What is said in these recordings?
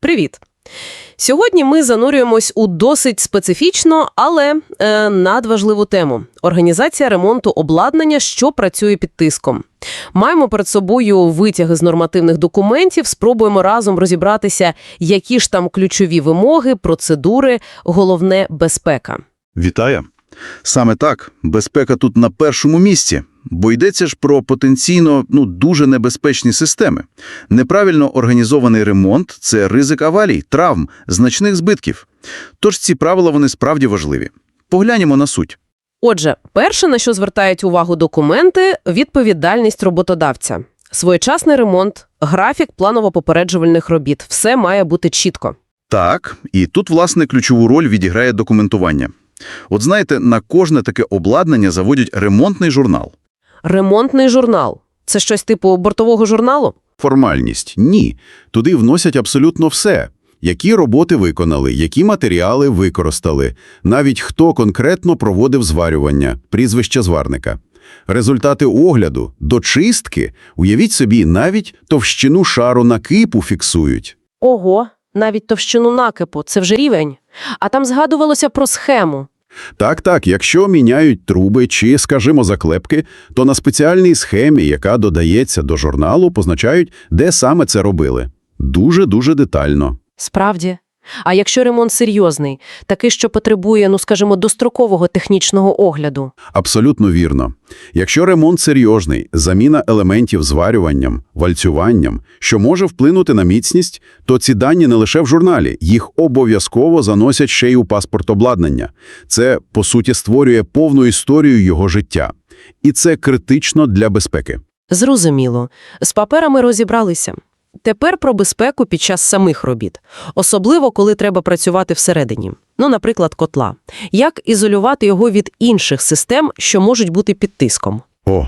Привіт! Сьогодні ми занурюємось у досить специфічну, але е, надважливу тему – організація ремонту обладнання, що працює під тиском. Маємо перед собою витяги з нормативних документів, спробуємо разом розібратися, які ж там ключові вимоги, процедури, головне – безпека. Вітаю. Саме так, безпека тут на першому місці, бо йдеться ж про потенційно ну, дуже небезпечні системи. Неправильно організований ремонт – це ризик аварій, травм, значних збитків. Тож ці правила вони справді важливі. Поглянемо на суть. Отже, перше, на що звертають увагу документи – відповідальність роботодавця. Своєчасний ремонт, графік планово-попереджувальних робіт – все має бути чітко. Так, і тут, власне, ключову роль відіграє документування. От знаєте, на кожне таке обладнання заводять ремонтний журнал. Ремонтний журнал – це щось типу бортового журналу? Формальність – ні. Туди вносять абсолютно все. Які роботи виконали, які матеріали використали, навіть хто конкретно проводив зварювання, прізвище зварника. Результати огляду, до чистки, уявіть собі, навіть товщину шару накипу фіксують. Ого, навіть товщину накипу – це вже рівень. А там згадувалося про схему. Так-так, якщо міняють труби чи, скажімо, заклепки, то на спеціальній схемі, яка додається до журналу, позначають, де саме це робили. Дуже-дуже детально. Справді. А якщо ремонт серйозний, такий, що потребує, ну скажімо, дострокового технічного огляду? Абсолютно вірно. Якщо ремонт серйозний, заміна елементів зварюванням, вальцюванням, що може вплинути на міцність, то ці дані не лише в журналі, їх обов'язково заносять ще й у паспорт обладнання. Це, по суті, створює повну історію його життя. І це критично для безпеки. Зрозуміло. З паперами розібралися. Тепер про безпеку під час самих робіт. Особливо, коли треба працювати всередині. Ну, наприклад, котла. Як ізолювати його від інших систем, що можуть бути під тиском? О,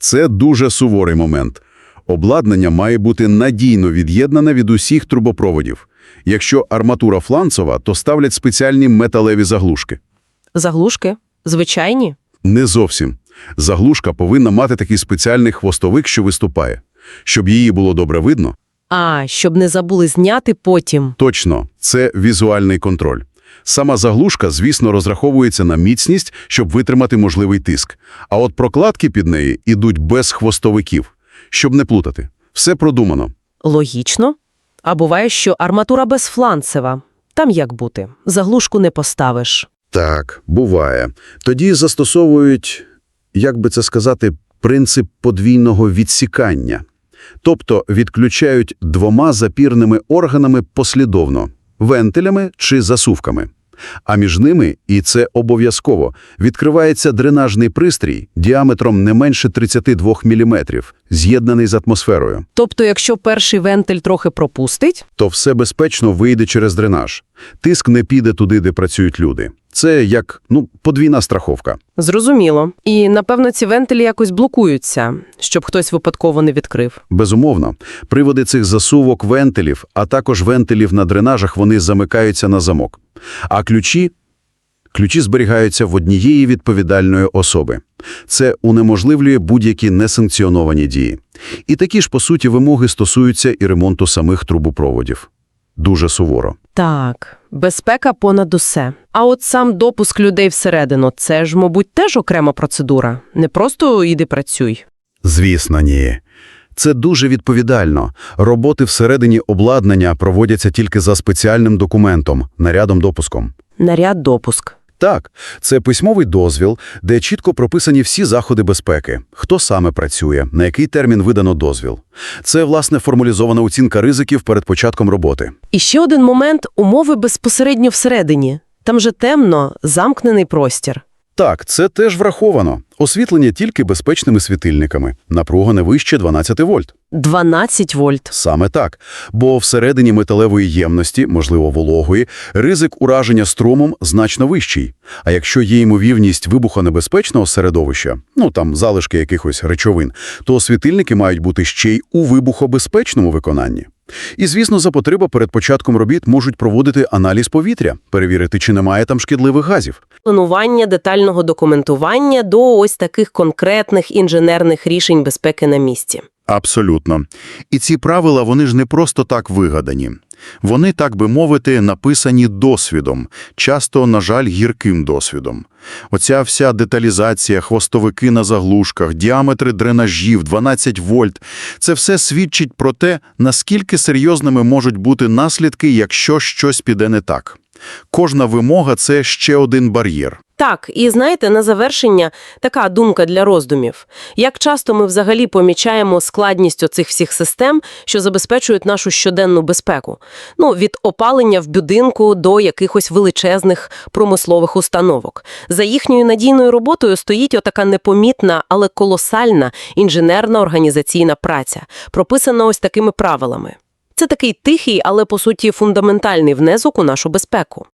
це дуже суворий момент. Обладнання має бути надійно від'єднане від усіх трубопроводів. Якщо арматура фланцова, то ставлять спеціальні металеві заглушки. Заглушки? Звичайні? Не зовсім. Заглушка повинна мати такий спеціальний хвостовик, що виступає. Щоб її було добре видно, А, щоб не забули зняти потім. точно, це візуальний контроль. Сама заглушка, звісно, розраховується на міцність, щоб витримати можливий тиск. А от прокладки під неї ідуть без хвостовиків, щоб не плутати. Все продумано. Логічно. А буває, що арматура безфланцева. Там як бути? Заглушку не поставиш. Так, буває. Тоді застосовують, як би це сказати, принцип подвійного відсікання. Тобто відключають двома запірними органами послідовно – вентилями чи засувками. А між ними, і це обов'язково, відкривається дренажний пристрій діаметром не менше 32 мм, з'єднаний з атмосферою. Тобто, якщо перший вентиль трохи пропустить, То все безпечно вийде через дренаж. Тиск не піде туди, де працюють люди. Це як, ну, подвійна страховка. зрозуміло. І, напевно, ці вентилі якось блокуються, щоб хтось випадково не відкрив. Безумовно, приводи цих засувок вентилів, а також вентилів на дренажах, вони замикаються на замок. А ключі? Ключі зберігаються в однієї відповідальної особи. Це унеможливлює будь-які несанкціоновані дії. І такі ж, по суті, вимоги стосуються і ремонту самих трубопроводів. Дуже суворо. Так, безпека понад усе. А от сам допуск людей всередину – це ж, мабуть, теж окрема процедура. Не просто «іди працюй». Звісно, ні. Це дуже відповідально. Роботи всередині обладнання проводяться тільки за спеціальним документом – нарядом допуском. Наряд допуск. Так, це письмовий дозвіл, де чітко прописані всі заходи безпеки, хто саме працює, на який термін видано дозвіл. Це, власне, формалізована оцінка ризиків перед початком роботи. І ще один момент – умови безпосередньо всередині. Там же темно, замкнений простір. Так, це теж враховано. Освітлення тільки безпечними світильниками. Напруга не вище 12 вольт. 12 вольт. Саме так. Бо всередині металевої ємності, можливо, вологої, ризик ураження струмом значно вищий. А якщо є ймовірність вибухонебезпечного середовища, ну там залишки якихось речовин, то світильники мають бути ще й у вибухобезпечному виконанні. І, звісно, за потреба перед початком робіт можуть проводити аналіз повітря, перевірити, чи немає там шкідливих газів. Планування детального документування до ось таких конкретних інженерних рішень безпеки на місці. Абсолютно. І ці правила, вони ж не просто так вигадані. Вони, так би мовити, написані досвідом, часто, на жаль, гірким досвідом. Оця вся деталізація, хвостовики на заглушках, діаметри дренажів, 12 вольт – це все свідчить про те, наскільки серйозними можуть бути наслідки, якщо щось піде не так. Кожна вимога – це ще один бар'єр. Так, і знаєте, на завершення така думка для роздумів. Як часто ми взагалі помічаємо складність оцих всіх систем, що забезпечують нашу щоденну безпеку? Ну, від опалення в будинку до якихось величезних промислових установок. За їхньою надійною роботою стоїть отака непомітна, але колосальна інженерна організаційна праця, прописана ось такими правилами. Це такий тихий, але по суті фундаментальний внесок у нашу безпеку.